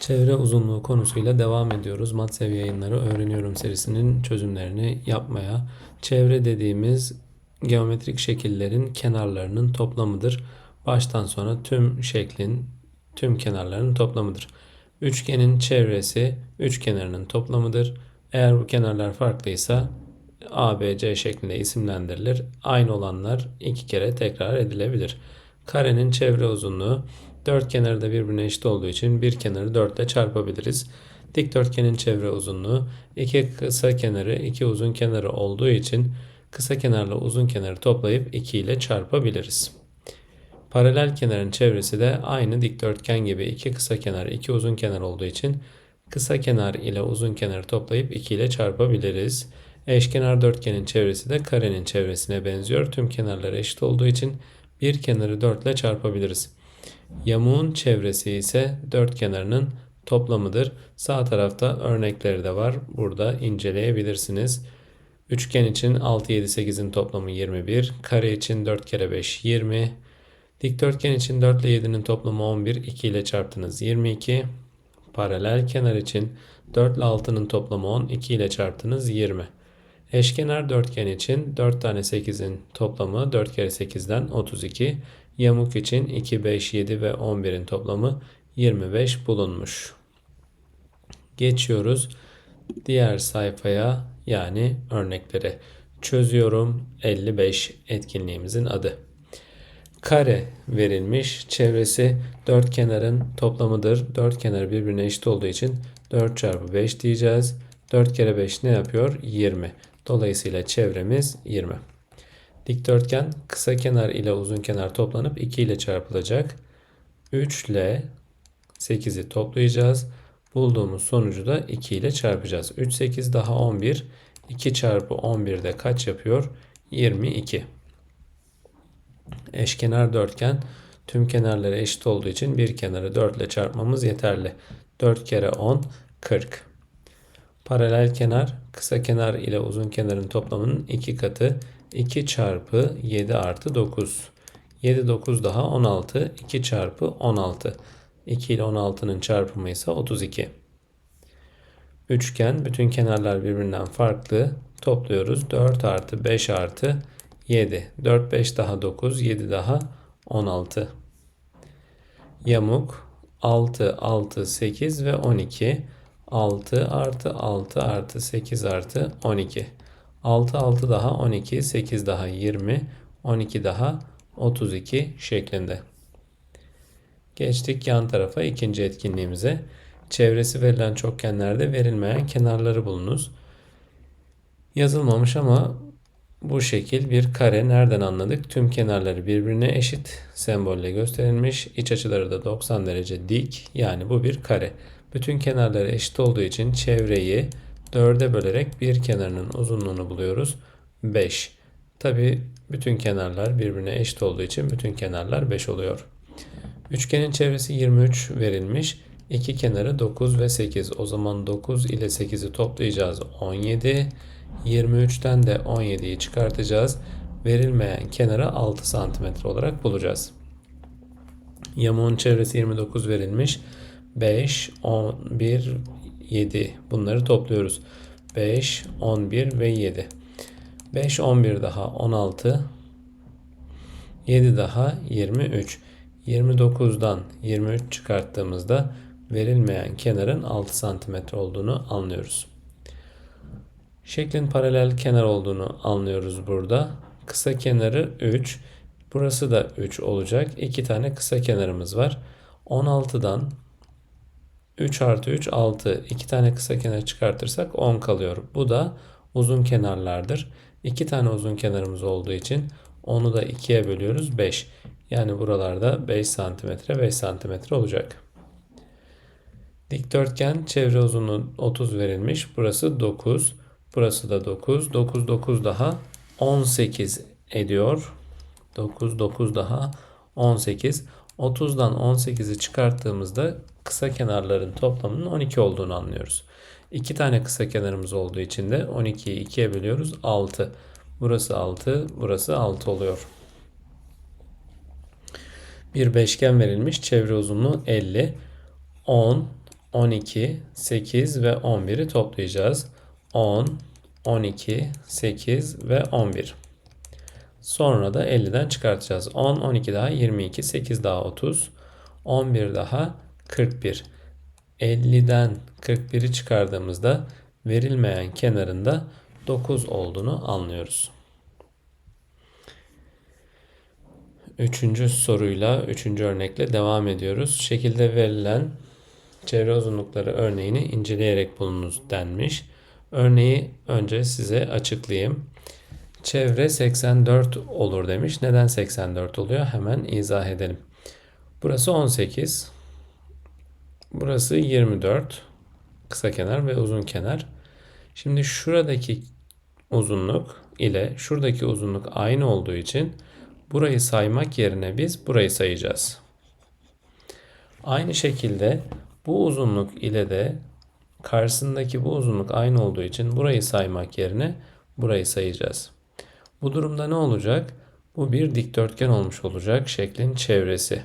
Çevre uzunluğu konusuyla devam ediyoruz. Matsev yayınları öğreniyorum serisinin çözümlerini yapmaya. Çevre dediğimiz geometrik şekillerin kenarlarının toplamıdır. Baştan sona tüm şeklin tüm kenarlarının toplamıdır. Üçgenin çevresi üç kenarının toplamıdır. Eğer bu kenarlar farklıysa A, B, C şeklinde isimlendirilir. Aynı olanlar iki kere tekrar edilebilir. Karenin çevre uzunluğu dört kenarı da birbirine eşit olduğu için bir kenarı 4 ile çarpabiliriz. Dikdörtgenin çevre uzunluğu iki kısa kenarı iki uzun kenarı olduğu için kısa kenarla uzun kenarı toplayıp 2 ile çarpabiliriz. Paralel kenarın çevresi de aynı dikdörtgen gibi iki kısa kenar iki uzun kenar olduğu için kısa kenar ile uzun kenarı toplayıp 2 ile çarpabiliriz. Eşkenar dörtgenin çevresi de karenin çevresine benziyor. Tüm kenarları eşit olduğu için bir kenarı 4 ile çarpabiliriz. Yamuğun çevresi ise dört kenarının toplamıdır. Sağ tarafta örnekleri de var. Burada inceleyebilirsiniz. Üçgen için 6, 7, 8'in toplamı 21. Kare için 4 kere 5, 20. Dikdörtgen için 4 ile 7'nin toplamı 11. 2 ile çarptınız 22. Paralel kenar için 4 ile 6'nın toplamı 10. 2 ile çarptınız 20. Eşkenar dörtgen için 4 tane 8'in toplamı 4 kere 8'den 32. Yamuk için 2, 5, 7 ve 11'in toplamı 25 bulunmuş. Geçiyoruz diğer sayfaya yani örnekleri. Çözüyorum 55 etkinliğimizin adı. Kare verilmiş. Çevresi dört kenarın toplamıdır. Dört kenar birbirine eşit olduğu için 4 çarpı 5 diyeceğiz. 4 kere 5 ne yapıyor? 20. Dolayısıyla çevremiz 20. Dikdörtgen kısa kenar ile uzun kenar toplanıp 2 ile çarpılacak. 3 ile 8'i toplayacağız. Bulduğumuz sonucu da 2 ile çarpacağız. 3, 8 daha 11. 2 çarpı 11 de kaç yapıyor? 22. Eşkenar dörtgen tüm kenarları eşit olduğu için bir kenarı 4 ile çarpmamız yeterli. 4 kere 10, 40. Paralel kenar kısa kenar ile uzun kenarın toplamının 2 katı. 2 çarpı 7 artı 9. 7 9 daha 16. 2 çarpı 16. 2 ile 16'nın çarpımı ise 32. Üçgen bütün kenarlar birbirinden farklı. Topluyoruz. 4 artı 5 artı 7. 4 5 daha 9. 7 daha 16. Yamuk 6 6 8 ve 12. 6 artı 6 artı 8 artı 12. 6 6 daha 12, 8 daha 20, 12 daha 32 şeklinde. Geçtik yan tarafa ikinci etkinliğimize. Çevresi verilen çokgenlerde verilmeyen kenarları bulunuz. Yazılmamış ama bu şekil bir kare nereden anladık? Tüm kenarları birbirine eşit sembolle gösterilmiş. İç açıları da 90 derece dik. Yani bu bir kare. Bütün kenarları eşit olduğu için çevreyi 4'e bölerek bir kenarının uzunluğunu buluyoruz. 5. Tabi bütün kenarlar birbirine eşit olduğu için bütün kenarlar 5 oluyor. Üçgenin çevresi 23 verilmiş. İki kenarı 9 ve 8. O zaman 9 ile 8'i toplayacağız. 17. 23'ten de 17'yi çıkartacağız. Verilmeyen kenara 6 cm olarak bulacağız. Yamuğun çevresi 29 verilmiş. 5, 11, 7 bunları topluyoruz. 5, 11 ve 7. 5, 11 daha 16. 7 daha 23. 29'dan 23 çıkarttığımızda verilmeyen kenarın 6 cm olduğunu anlıyoruz. Şeklin paralel kenar olduğunu anlıyoruz burada. Kısa kenarı 3. Burası da 3 olacak. 2 tane kısa kenarımız var. 16'dan 3 artı 3 6. 2 tane kısa kenar çıkartırsak 10 kalıyor. Bu da uzun kenarlardır. 2 tane uzun kenarımız olduğu için onu da 2'ye bölüyoruz 5. Yani buralarda 5 cm 5 cm olacak. Dikdörtgen çevre uzunluğu 30 verilmiş. Burası 9. Burası da 9. 9 9 daha 18 ediyor. 9 9 daha 18. 30'dan 18'i çıkarttığımızda kısa kenarların toplamının 12 olduğunu anlıyoruz. 2 tane kısa kenarımız olduğu için de 12'yi 2'ye bölüyoruz. 6. Burası 6, burası 6 oluyor. Bir beşgen verilmiş. Çevre uzunluğu 50. 10, 12, 8 ve 11'i toplayacağız. 10, 12, 8 ve 11. Sonra da 50'den çıkartacağız. 10, 12 daha 22, 8 daha 30, 11 daha 41. 50'den 41'i çıkardığımızda verilmeyen kenarında 9 olduğunu anlıyoruz. Üçüncü soruyla, üçüncü örnekle devam ediyoruz. Şekilde verilen çevre uzunlukları örneğini inceleyerek bulunuz denmiş. Örneği önce size açıklayayım. Çevre 84 olur demiş. Neden 84 oluyor? Hemen izah edelim. Burası 18. Burası 24. Kısa kenar ve uzun kenar. Şimdi şuradaki uzunluk ile şuradaki uzunluk aynı olduğu için burayı saymak yerine biz burayı sayacağız. Aynı şekilde bu uzunluk ile de karşısındaki bu uzunluk aynı olduğu için burayı saymak yerine burayı sayacağız. Bu durumda ne olacak? Bu bir dikdörtgen olmuş olacak şeklin çevresi.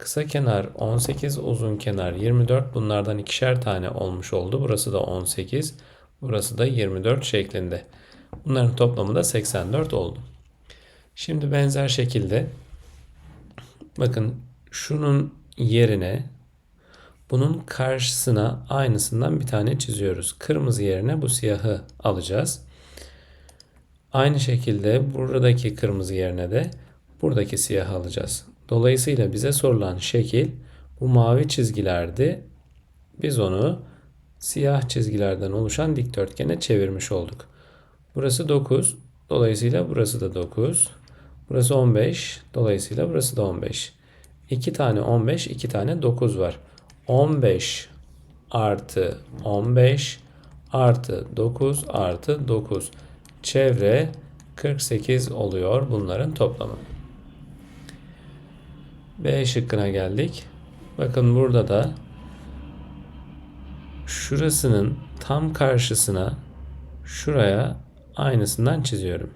Kısa kenar 18, uzun kenar 24. Bunlardan ikişer tane olmuş oldu. Burası da 18, burası da 24 şeklinde. Bunların toplamı da 84 oldu. Şimdi benzer şekilde bakın şunun yerine bunun karşısına aynısından bir tane çiziyoruz. Kırmızı yerine bu siyahı alacağız. Aynı şekilde buradaki kırmızı yerine de buradaki siyahı alacağız. Dolayısıyla bize sorulan şekil bu mavi çizgilerdi. Biz onu siyah çizgilerden oluşan dikdörtgene çevirmiş olduk. Burası 9. Dolayısıyla burası da 9. Burası 15. Dolayısıyla burası da 15. 2 tane 15, 2 tane 9 var. 15 artı 15 artı 9 artı 9. Çevre 48 oluyor bunların toplamı. B şıkkına geldik. Bakın burada da şurasının tam karşısına şuraya aynısından çiziyorum.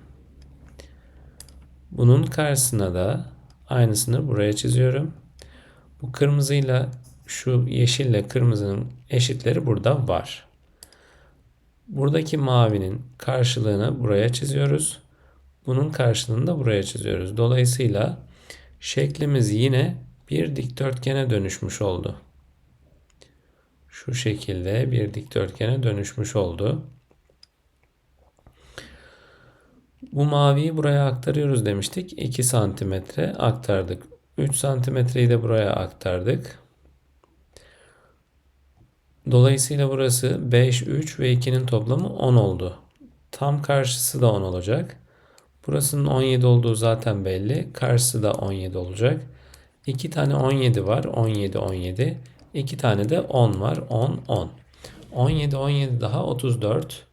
Bunun karşısına da aynısını buraya çiziyorum. Bu kırmızıyla şu yeşille kırmızının eşitleri burada var. Buradaki mavinin karşılığını buraya çiziyoruz. Bunun karşılığını da buraya çiziyoruz. Dolayısıyla şeklimiz yine bir dikdörtgene dönüşmüş oldu. Şu şekilde bir dikdörtgene dönüşmüş oldu. Bu maviyi buraya aktarıyoruz demiştik. 2 santimetre aktardık. 3 santimetreyi de buraya aktardık. Dolayısıyla burası 5, 3 ve 2'nin toplamı 10 oldu. Tam karşısı da 10 olacak. Burasının 17 olduğu zaten belli. Karşısı da 17 olacak. 2 tane 17 var. 17, 17. 2 tane de 10 var. 10, 10. 17, 17 daha 34.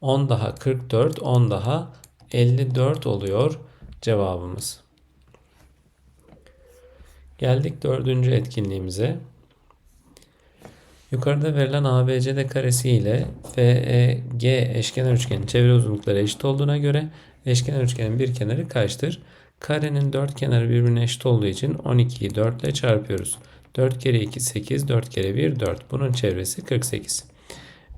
10 daha 44. 10 daha 54 oluyor cevabımız. Geldik dördüncü etkinliğimize. Yukarıda verilen ABCD karesi ile FEG eşkenar üçgenin çevre uzunlukları eşit olduğuna göre eşkenar üçgenin bir kenarı kaçtır? Karenin dört kenarı birbirine eşit olduğu için 12'yi 4 ile çarpıyoruz. 4 kere 2 8, 4 kere 1 4. Bunun çevresi 48.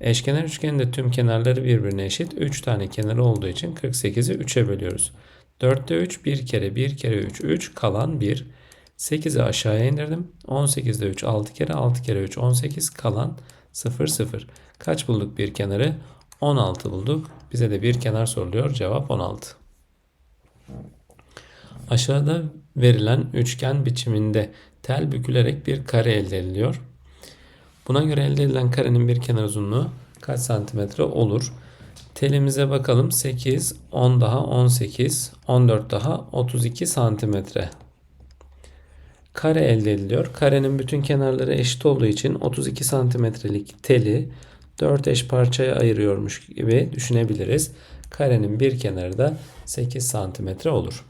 Eşkenar üçgenin de tüm kenarları birbirine eşit. 3 tane kenarı olduğu için 48'i 3'e bölüyoruz. 4'te 3 1 kere 1 kere 3 3 kalan 1. 8'i aşağıya indirdim. 18'de 3 6 kere 6 kere 3 18 kalan 0 0. Kaç bulduk bir kenarı? 16 bulduk. Bize de bir kenar soruluyor. Cevap 16. Aşağıda verilen üçgen biçiminde tel bükülerek bir kare elde ediliyor. Buna göre elde edilen karenin bir kenar uzunluğu kaç santimetre olur? Telimize bakalım. 8, 10 daha 18, 14 daha 32 santimetre. Kare elde ediliyor. Karenin bütün kenarları eşit olduğu için 32 santimetrelik teli 4 eş parçaya ayırıyormuş gibi düşünebiliriz. Karenin bir kenarı da 8 santimetre olur.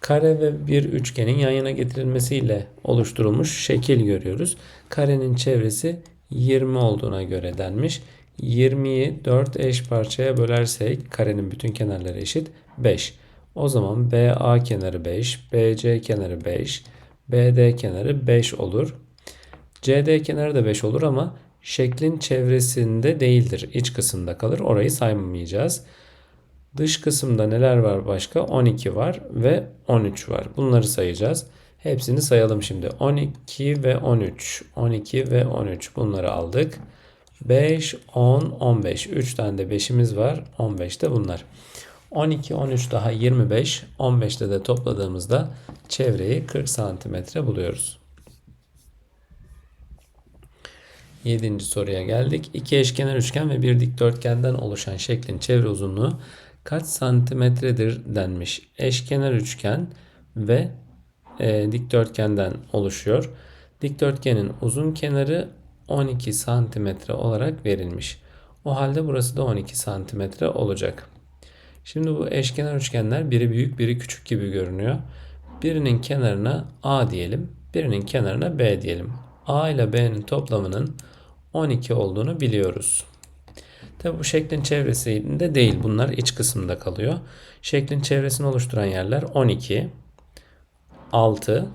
Kare ve bir üçgenin yan yana getirilmesiyle oluşturulmuş şekil görüyoruz. Karenin çevresi 20 olduğuna göre denmiş. 20'yi 4 eş parçaya bölersek karenin bütün kenarları eşit 5. O zaman BA kenarı 5, BC kenarı 5, BD kenarı 5 olur. CD kenarı da 5 olur ama şeklin çevresinde değildir. İç kısımda kalır. Orayı saymayacağız. Dış kısımda neler var başka? 12 var ve 13 var. Bunları sayacağız. Hepsini sayalım şimdi. 12 ve 13. 12 ve 13. Bunları aldık. 5, 10, 15. 3 tane de 5'imiz var. 15 de bunlar. 12, 13 daha 25. 15'te de topladığımızda çevreyi 40 santimetre buluyoruz. Yedinci soruya geldik. İki eşkenar üçgen ve bir dikdörtgenden oluşan şeklin çevre uzunluğu kaç santimetredir denmiş. Eşkenar üçgen ve e, dikdörtgenden oluşuyor. Dikdörtgenin uzun kenarı 12 santimetre olarak verilmiş. O halde burası da 12 santimetre olacak. Şimdi bu eşkenar üçgenler biri büyük biri küçük gibi görünüyor. Birinin kenarına A diyelim. Birinin kenarına B diyelim. A ile B'nin toplamının 12 olduğunu biliyoruz. Tabi bu şeklin çevresinde değil. Bunlar iç kısımda kalıyor. Şeklin çevresini oluşturan yerler 12, 6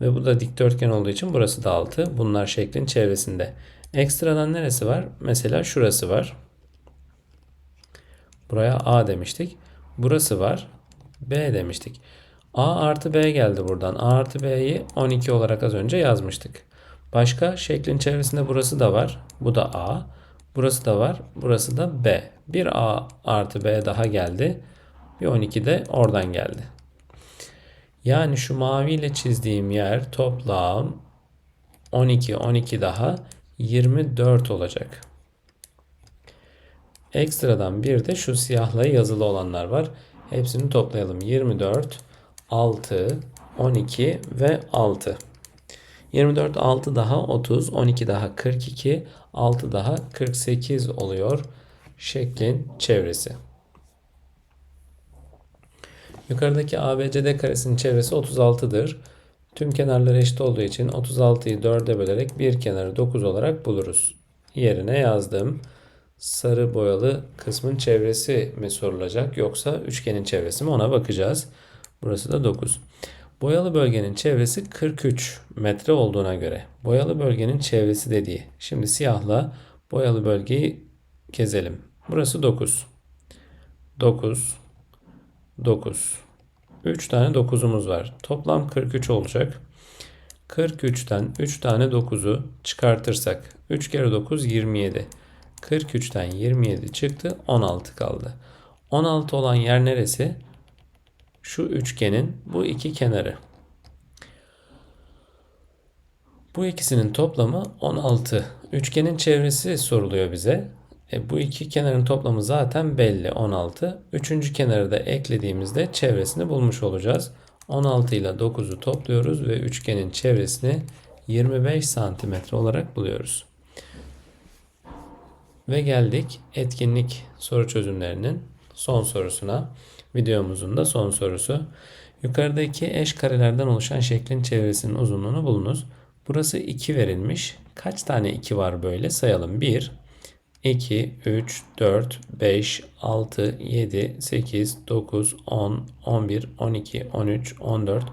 ve bu da dikdörtgen olduğu için burası da 6. Bunlar şeklin çevresinde. Ekstradan neresi var? Mesela şurası var. Buraya A demiştik. Burası var. B demiştik. A artı B geldi buradan. A artı B'yi 12 olarak az önce yazmıştık. Başka şeklin çevresinde burası da var. Bu da A. Burası da var. Burası da B. Bir A artı B daha geldi. Bir 12 de oradan geldi. Yani şu maviyle çizdiğim yer toplam 12, 12 daha 24 olacak. Ekstradan bir de şu siyahla yazılı olanlar var. Hepsini toplayalım. 24, 6, 12 ve 6. 24 6 daha 30, 12 daha 42, 6 daha 48 oluyor şeklin çevresi. Yukarıdaki ABCD karesinin çevresi 36'dır. Tüm kenarları eşit olduğu için 36'yı 4'e bölerek bir kenarı 9 olarak buluruz. Yerine yazdım. Sarı boyalı kısmın çevresi mi sorulacak yoksa üçgenin çevresi mi ona bakacağız. Burası da 9. Boyalı bölgenin çevresi 43 metre olduğuna göre boyalı bölgenin çevresi dediği. Şimdi siyahla boyalı bölgeyi gezelim. Burası 9. 9 9 3 tane 9'umuz var. Toplam 43 olacak. 43'ten 3 tane 9'u çıkartırsak 3 kere 9 27. 43'ten 27 çıktı 16 kaldı. 16 olan yer neresi? Şu üçgenin bu iki kenarı. Bu ikisinin toplamı 16. Üçgenin çevresi soruluyor bize. E, bu iki kenarın toplamı zaten belli 16. Üçüncü kenarı da eklediğimizde çevresini bulmuş olacağız. 16 ile 9'u topluyoruz ve üçgenin çevresini 25 santimetre olarak buluyoruz. Ve geldik etkinlik soru çözümlerinin son sorusuna. Videomuzun da son sorusu. Yukarıdaki eş karelerden oluşan şeklin çevresinin uzunluğunu bulunuz. Burası 2 verilmiş. Kaç tane 2 var böyle sayalım. 1, 2, 3, 4, 5, 6, 7, 8, 9, 10, 11, 12, 13, 14,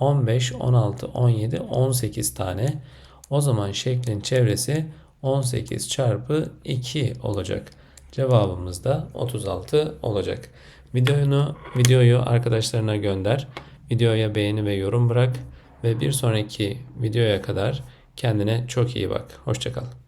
15, 16, 17, 18 tane. O zaman şeklin çevresi 18 çarpı 2 olacak. Cevabımız da 36 olacak. Videonu, videoyu arkadaşlarına gönder. Videoya beğeni ve yorum bırak. Ve bir sonraki videoya kadar kendine çok iyi bak. Hoşçakal.